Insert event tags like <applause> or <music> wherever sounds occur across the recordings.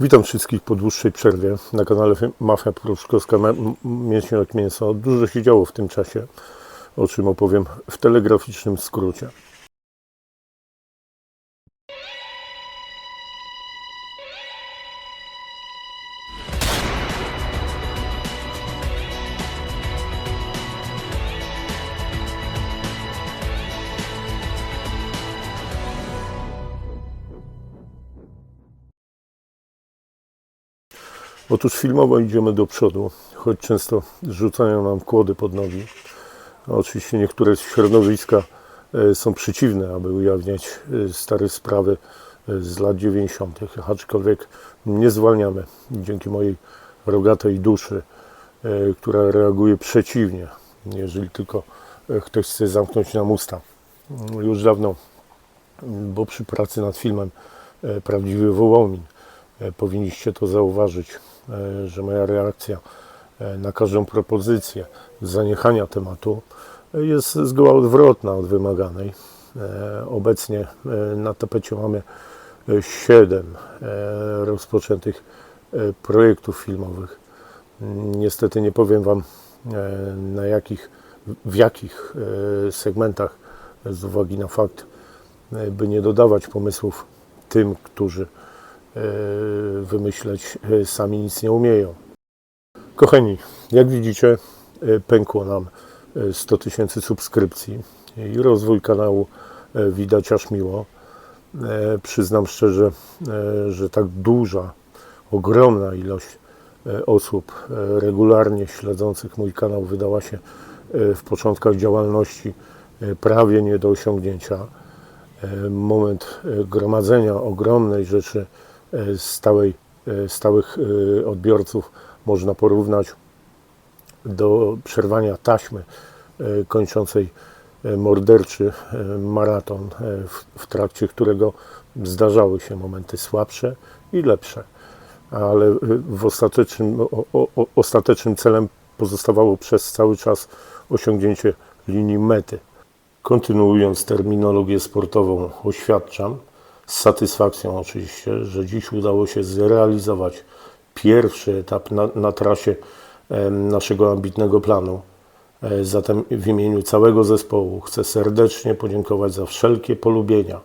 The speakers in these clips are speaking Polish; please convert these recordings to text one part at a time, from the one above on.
Witam wszystkich po dłuższej przerwie na kanale Mafia Pruszkowska Mięśnie jak Mięso. Dużo się działo w tym czasie, o czym opowiem w telegraficznym skrócie. Otóż filmowo idziemy do przodu, choć często rzucają nam kłody pod nogi. Oczywiście niektóre środowiska e, są przeciwne, aby ujawniać e, stare sprawy e, z lat 90., aczkolwiek nie zwalniamy dzięki mojej rogatej duszy, która reaguje przeciwnie, jeżeli tylko ktoś chce zamknąć nam usta. Już dawno, bo przy pracy nad filmem Prawdziwy Wołomin powinniście to zauważyć, że moja reakcja e, na każdą propozycję zaniechania tematu e, jest zgoła odwrotna od wymaganej. E, Obecnie e, na tapecie mamy e, siedem e, rozpoczętych e, projektów filmowych. Niestety nie powiem Wam e, na jakich, w jakich e, segmentach z uwagi na fakt, e, by nie dodawać pomysłów tym, którzy e, wymyśleć e, sami nic nie umieją. Kochani, jak widzicie, e, pękło nam e, 100 tysięcy subskrypcji i rozwój kanału e, widać aż miło. E, Przyznam szczerze, e, że tak duża, ogromna ilość e, osób e, regularnie śledzących mój kanał wydała się e, w początkach działalności e, prawie nie do osiągnięcia. E, Moment e, gromadzenia ogromnej rzeczy e, stałej, e, stałych e, odbiorców można porównać do przerwania taśmy e, kończącej e, morderczy e, maraton, e, w, trakcie którego zdarzały się momenty słabsze i lepsze, ale e, w ostatecznym, o, o- ostatecznym celem pozostawało przez cały czas osiągnięcie linii mety. Kontynuując terminologię sportową, oświadczam z satysfakcją oczywiście, że dziś udało się zrealizować pierwszy etap na, na trasie naszego ambitnego planu. E, Zatem w imieniu całego zespołu chcę serdecznie podziękować za wszelkie polubienia,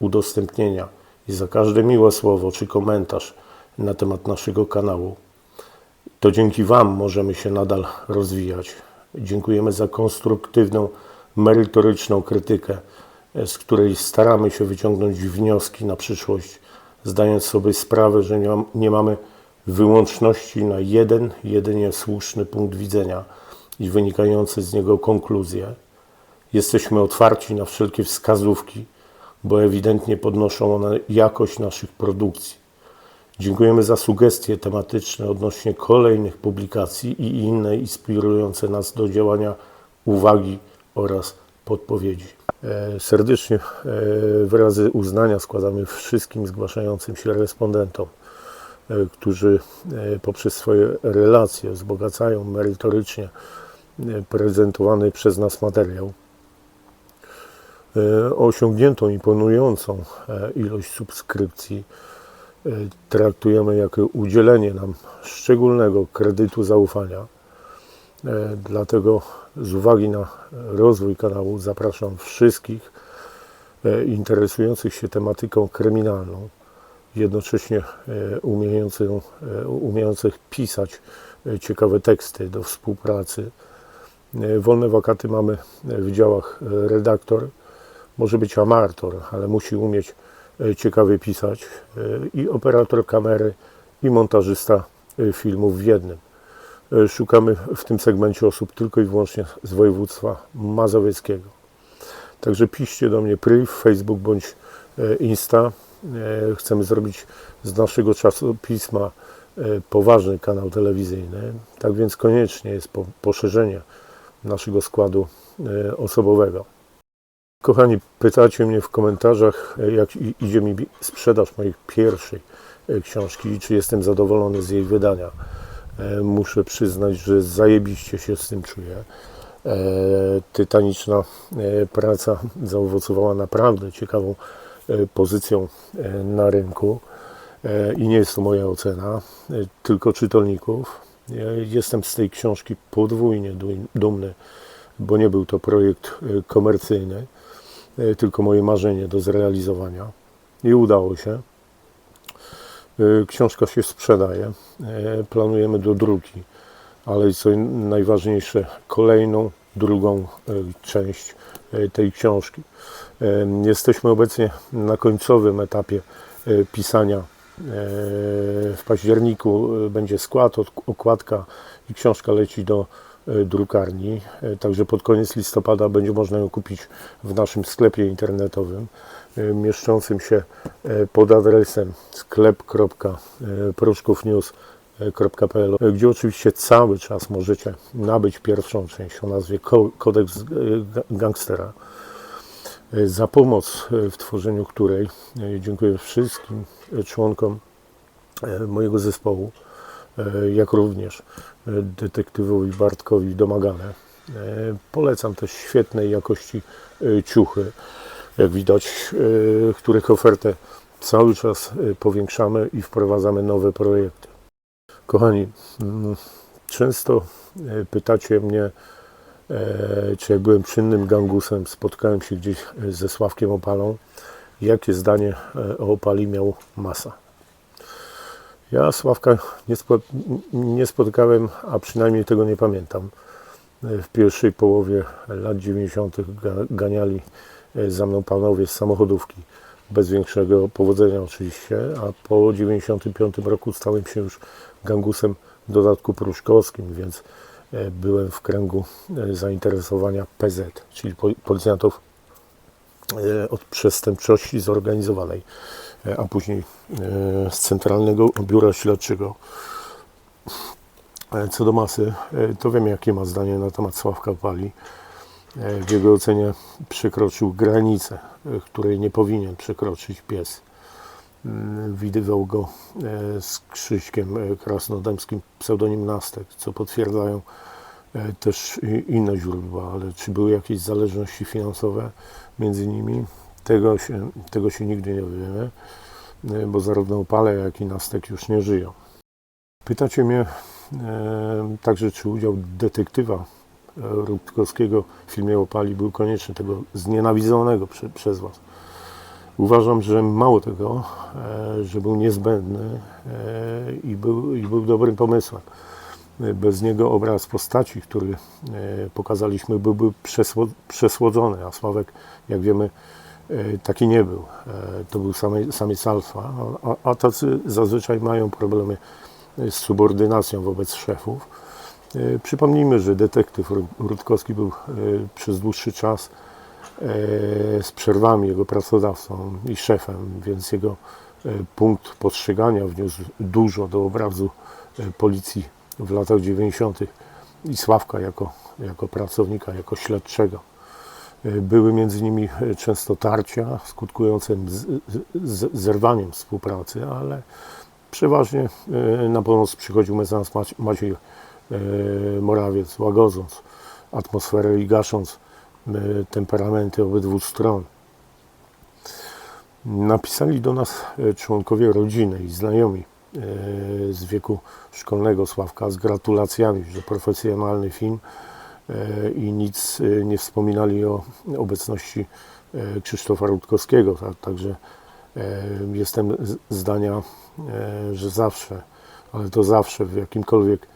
udostępnienia i za każde miłe słowo czy komentarz na temat naszego kanału. To dzięki Wam możemy się nadal rozwijać. Dziękujemy za konstruktywną, merytoryczną krytykę, z której staramy się wyciągnąć wnioski na przyszłość, zdając sobie sprawę, że nie, mam, nie mamy wyłączności na jeden, jedynie słuszny punkt widzenia i wynikające z niego konkluzje. Jesteśmy otwarci na wszelkie wskazówki, bo ewidentnie podnoszą one jakość naszych produkcji. Dziękujemy za sugestie tematyczne odnośnie kolejnych publikacji i inne inspirujące nas do działania uwagi oraz podpowiedzi. E, Serdecznie e, wyrazy uznania składamy wszystkim zgłaszającym się respondentom, e, którzy poprzez swoje relacje wzbogacają merytorycznie prezentowany przez nas materiał. Osiągniętą imponującą ilość subskrypcji traktujemy jako udzielenie nam szczególnego kredytu zaufania. E, Dlatego z uwagi na rozwój kanału zapraszam wszystkich e, interesujących się tematyką kryminalną, jednocześnie e, umiejących, pisać ciekawe teksty do współpracy. Wolne wakaty mamy w działach redaktor, może być amator, ale musi umieć ciekawie pisać i operator kamery i montażysta filmów w jednym. E, Szukamy w tym segmencie osób tylko i wyłącznie z województwa mazowieckiego. Także piszcie do mnie priv, Facebook bądź e, Insta. E, Chcemy zrobić z naszego czasopisma poważny kanał telewizyjny. Tak więc koniecznie jest po- poszerzenie naszego składu osobowego. Kochani, pytacie mnie w komentarzach, jak idzie mi sprzedaż mojej pierwszej książki i czy jestem zadowolony z jej wydania. E, Muszę przyznać, że zajebiście się z tym czuję. E, Tytaniczna e, praca <laughs> zaowocowała naprawdę ciekawą pozycją na rynku. I nie jest to moja ocena, tylko czytelników. Jestem z tej książki podwójnie du- dumny, bo nie był to projekt komercyjny, tylko moje marzenie do zrealizowania. I udało się. E, Książka się sprzedaje. E, Planujemy do druki, ale co najważniejsze, kolejną, drugą e, część tej książki. Jesteśmy obecnie na końcowym etapie pisania. W październiku będzie skład, ok- okładka i książka leci do drukarni. Także pod koniec listopada będzie można ją kupić w naszym sklepie internetowym mieszczącym się e, pod adresem sklep.pruszkównews.pl, e, gdzie oczywiście cały czas możecie nabyć pierwszą część o nazwie Ko- Kodeks e, Ga- Gangstera e, za pomoc e, w tworzeniu której e, dziękuję wszystkim e, członkom e, mojego zespołu, e, jak również e, detektywowi Bartkowi Domagale. E, Polecam też świetnej jakości e, ciuchy, jak widać, e, których ofertę cały czas e, powiększamy i wprowadzamy nowe projekty. Kochani, mm, często e, pytacie mnie, e, czy jak byłem czynnym gangusem, spotkałem się gdzieś e, ze Sławkiem Opalą, jakie zdanie e, o Opali miał Masa. Ja Sławka nie, spo, nie spotkałem, a przynajmniej tego nie pamiętam. W pierwszej połowie lat 90. ga- ganiali za mną panowie z samochodówki. Bez większego powodzenia oczywiście, a po 95 roku stałem się już gangusem w dodatku pruszkowskim, więc e, byłem w kręgu e, zainteresowania PZ, czyli po- policjantów e, od przestępczości zorganizowanej, e, a później e, z Centralnego Biura Śledczego. E, Co do masy, e, to wiem jakie ma zdanie na temat Sławka Pali. E, W jego ocenie przekroczył granicę, e, której nie powinien przekroczyć pies. Mm, Widywał go e, z Krzyśkiem e, Krasnodębskim, pseudonim Nastek, co potwierdzają e, też inne źródła, ale czy były jakieś zależności finansowe między nimi, tego się, tego się nigdy nie dowiemy, e, bo zarówno Opale, jak i Nastek już nie żyją. Pytacie mnie e, także, czy udział detektywa e, Rutkowskiego w filmie Opali był konieczny, tego znienawidzonego prze, przez Was. Uważam, że mało tego, e, że był niezbędny e, i był, i był dobrym pomysłem. Bez niego obraz postaci, który e, pokazaliśmy, byłby przesło, przesłodzony, a Sławek, jak wiemy, taki nie był. To był samy, samiec alfa, a, a tacy zazwyczaj mają problemy z subordynacją wobec szefów. E, Przypomnijmy, że detektyw Ru- Rutkowski był e, przez dłuższy czas e, z przerwami jego pracodawcą i szefem, więc jego punkt postrzegania wniósł dużo do obrazu policji w latach 90. i Sławka jako, jako pracownika, jako śledczego. Były między nimi często tarcia skutkujące zerwaniem współpracy, ale przeważnie na pomoc przychodził mecenas Maci- Maciej Morawiec, łagodząc atmosferę i gasząc e, temperamenty obydwu stron. Napisali do nas e, członkowie rodziny i znajomi e, z wieku szkolnego Sławka z gratulacjami, że profesjonalny film e, i nic e, nie wspominali o obecności e, Krzysztofa Rutkowskiego. Tak, także e, jestem zdania, e, że zawsze, ale to zawsze w jakimkolwiek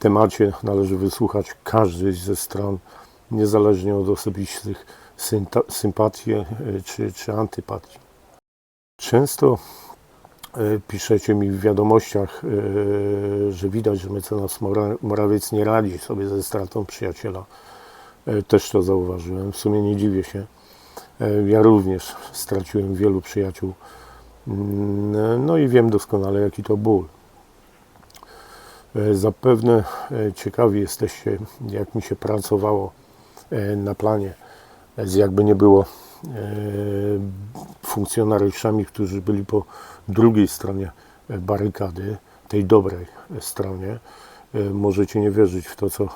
temacie należy wysłuchać każdej ze stron, niezależnie od osobistych sympatii e, czy, czy antypatii. Często e, piszecie mi w wiadomościach, e, że widać, że mecenas Mora- Morawiec nie radzi sobie ze stratą przyjaciela. Też to zauważyłem. W sumie nie dziwię się. Ja również straciłem wielu przyjaciół. Mm, No i wiem doskonale, jaki to ból. E, Zapewne e, ciekawi jesteście, jak mi się pracowało e, na planie, z jakby nie było funkcjonariuszami, którzy byli po drugiej stronie barykady, tej dobrej stronie. Możecie nie wierzyć w to, co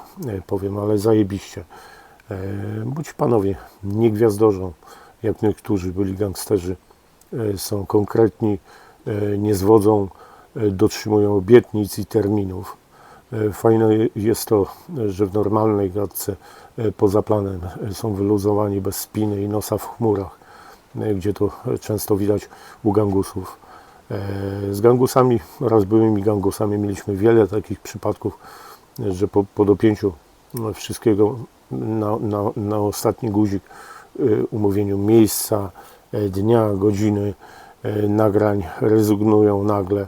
powiem, ale zajebiście. Bądź panowie, nie gwiazdorzą, jak niektórzy byli gangsterzy, są konkretni nie zwodzą, dotrzymują obietnic i terminów. E, Fajne jest to, że w normalnej gadce e, poza planem e, są wyluzowani bez spiny i nosa w chmurach, gdzie to często widać u gangusów. Z gangusami oraz byłymi gangusami mieliśmy wiele takich przypadków, że po, po dopięciu wszystkiego na, na, na ostatni guzik umówieniu miejsca, dnia, godziny, nagrań rezygnują nagle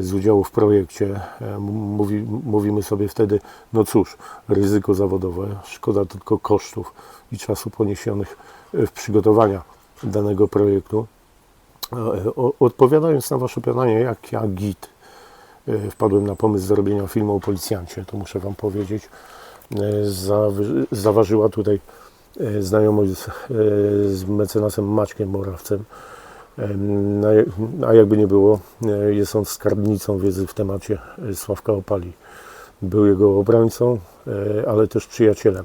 z udziału w projekcie. E, Mówi, mówimy sobie wtedy, no cóż, ryzyko zawodowe, szkoda tylko kosztów i czasu poniesionych e, w przygotowania danego projektu. E, Odpowiadając na Wasze pytanie, jak ja git e, wpadłem na pomysł zrobienia filmu o policjancie, to muszę Wam powiedzieć, e, zaważyła tutaj e, znajomość z, e, z mecenasem Maćkiem Morawcem. A jakby nie było, e, jest on skarbnicą wiedzy w temacie e, Sławka Opali. Był jego obrońcą, e, ale też przyjacielem.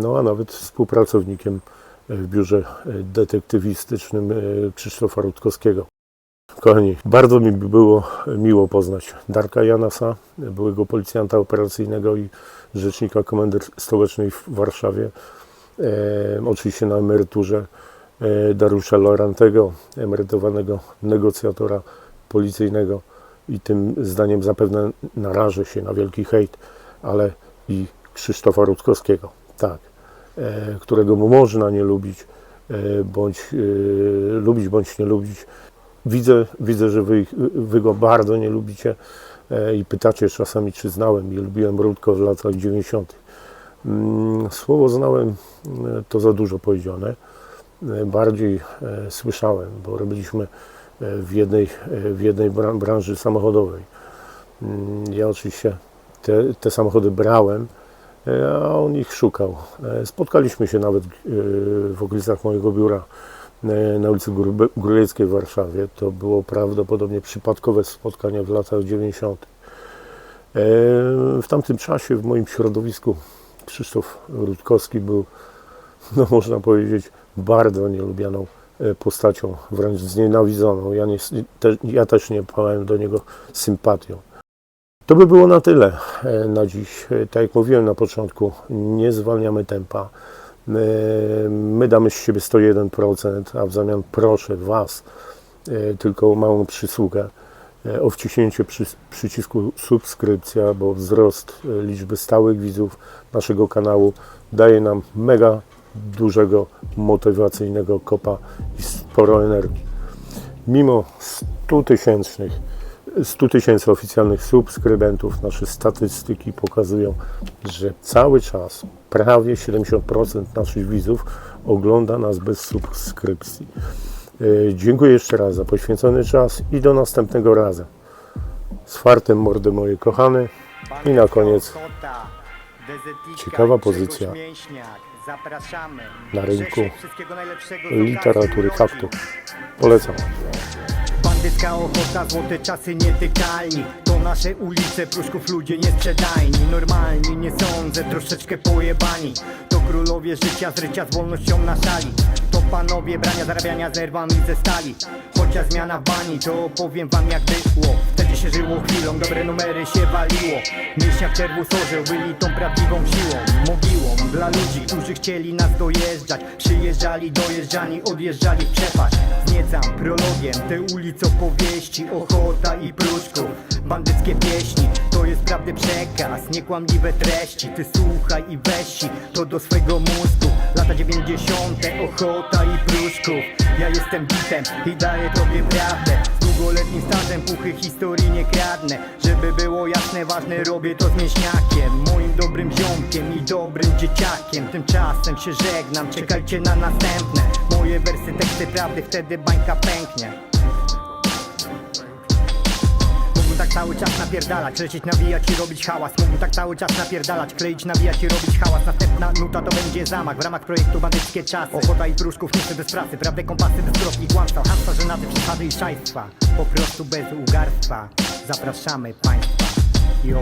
No a nawet współpracownikiem w biurze detektywistycznym Krzysztofa Rutkowskiego. Kochani, bardzo mi było miło poznać Darka Janasa, byłego policjanta operacyjnego i rzecznika Komendy Stołecznej w Warszawie. E, oczywiście na emeryturze Dariusza Lorantego, emerytowanego negocjatora policyjnego i tym zdaniem zapewne narażę się na wielki hejt, ale i Krzysztofa Rutkowskiego, tak, e, którego można nie lubić, e, bądź e, lubić, bądź nie lubić. Widzę, widzę że wy, wy go bardzo nie lubicie e, i pytacie czasami, czy znałem i lubiłem Rutko w latach 90. Mm, Słowo znałem e, to za dużo powiedziane. Bardziej e, słyszałem, bo robiliśmy e, w jednej, e, w jednej bran- branży samochodowej. Mm, Ja oczywiście te, te samochody brałem, a on ich szukał. Spotkaliśmy się nawet w okolicach mojego biura na ulicy Gór- Górleckiej w Warszawie. To było prawdopodobnie przypadkowe spotkanie w latach 90. E, W tamtym czasie w moim środowisku Krzysztof Rutkowski był, no można powiedzieć, bardzo nielubianą e, postacią, wręcz znienawidzoną. Ja, nie, te, ja też nie pałem do niego sympatią. To by było na tyle e, na dziś. E, Tak jak mówiłem na początku, nie zwalniamy tempa. My damy z siebie 101%, a w zamian proszę Was tylko małą przysługę o wciśnięcie przy, przycisku subskrypcja, bo wzrost liczby stałych widzów naszego kanału daje nam mega dużego motywacyjnego kopa i sporo energii. Mimo 100 tysięcznych 100 tysięcy oficjalnych subskrybentów, nasze statystyki pokazują, że cały czas prawie 70% naszych widzów ogląda nas bez subskrypcji. E, Dziękuję jeszcze raz za poświęcony czas i do następnego razu. Z fartem mordy moje kochane. I na koniec ciekawa pozycja Zapraszamy. na rynku literatury urodzin. Polecam. Bandycka ochota, złote czasy nietykalni. To nasze ulice, pruszków ludzie niesprzedajni. Normalni, nie sądzę, troszeczkę pojebani. To królowie życia, z rycia z wolnością na szali To panowie brania, zarabiania z nerwami ze stali. Chociaż zmiana w bani, to opowiem wam jak było się żyło chwilą, dobre numery się waliło. Mięśniak czerwu sorzeł, byli tą prawdziwą siłą. Mogiłą dla ludzi, którzy chcieli nas dojeżdżać. Przyjeżdżali, dojeżdżani, odjeżdżali w przepaść. Zniecam prologiem te ulice opowieści Ochota i pruszków, bandyckie pieśni To jest prawdy przekaz, niekłamliwe treści. Ty słuchaj i weź to do swego mózgu. Lata 90. ochota i pruszków. Ja jestem bitem i daję tobie prawdę długoletnim stażem puchy historii nie kradnę. Żeby było jasne, ważne robię to z mięśniakiem. Moim dobrym ziomkiem i dobrym dzieciakiem. Tymczasem się żegnam, czekajcie na następne. Moje wersy, teksty prawdy, wtedy bańka pęknie tak cały czas napierdalać, lecieć, nawijać i robić hałas. Mógłbym tak cały czas napierdalać, kleić, nawijać i robić hałas. Następna nuta to będzie zamach w ramach projektu Bandyckie Czasy. Ochota i pruszków, niestety bez pracy, prawdę kompasy bez kropki kłamstwa Hasła, żenaty, przesady i szajstwa Po prostu bez ugarstwa. Zapraszamy Państwa. Yo